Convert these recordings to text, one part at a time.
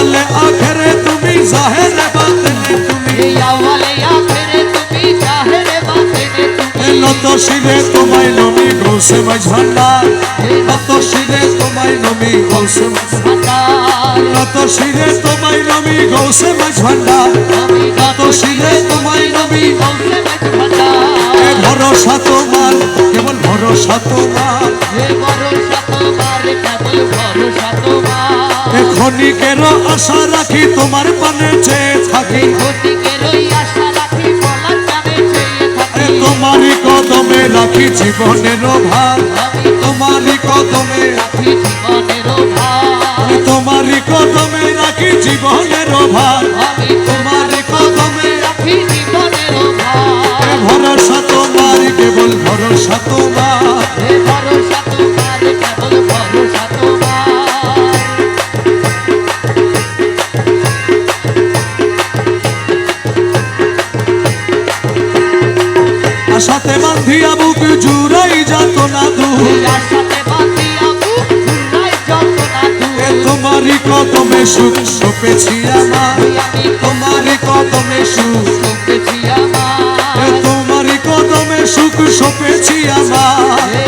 আওয়ালে আখেরে তুমি জাহেরে বাতেনে তুমি এই আওয়ালে আখেরে তুমি জাহেরে বাতেনে তুমি লত শিরে তোমায় নমি গৌসে মাঝান্ডার লত শিরে তোমায় নমি গৌসে ভান্ডার লত শিরে তোমায় নমি গৌসে মাঝান্ডার আমি লত শিরে তোমায় নমি গৌসে মাঝ ভান্ডার এ ভরসা তোমার কেবল ভরসা তোমার ভরসা তোমার কেবল ভরসা তোমার ক্ষণিকের আশা রাখি তোমার পানে চেয়ে থাকি? তোমারই কদমে রাখি জীবনের ভার। তোমারই কদমে রাখি জীবনের ভার। তোমারই কদমে রাখি জীবনের ভার। তোমারই কদমে রাখি জীবনের ভার। ভরসা তোমার, কেবল ভরসা তোমার। আশাতে বান্ধিয়া বুক জুড়াই যত না। তোমারই কদমে সুখ সপেছি আমার। তোমারই কদমে সুখ সপেছি আমার। তোমারই কদমে সুখ সপেছি আমার।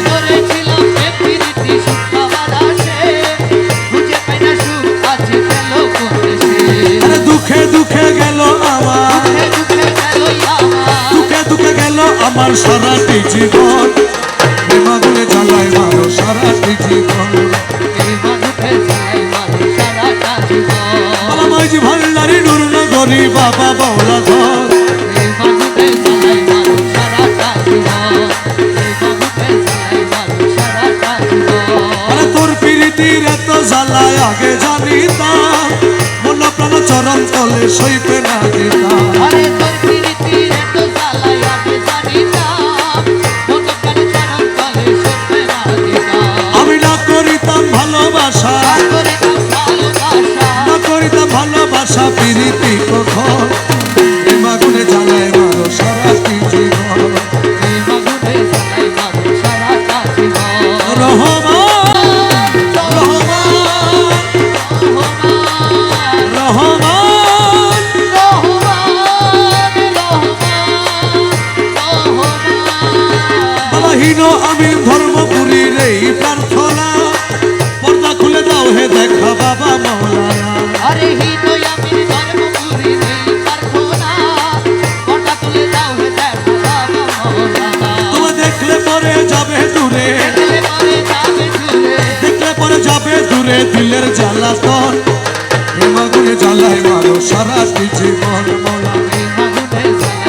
ভান্ডারি নূর নগরী বাবা বৌলা ধর তোর প্রীতির এত জ্বালায় আগে জানিতাম মন প্রাণ চরণ তলে সইপে না দিতাম ভালোবাসা প্রীতি কখন জ্বালায় এই মাগুনে ঝালাই মারু সারাটা জীবন আমি ধর্মপুরীর এই প্রার্থনা পর্দা খুলে দাও হে দেখা বাবা মৌলানা আরে জীবন। হেমাগুনে জ্বালায় মানুষ সারা জীবন মনে।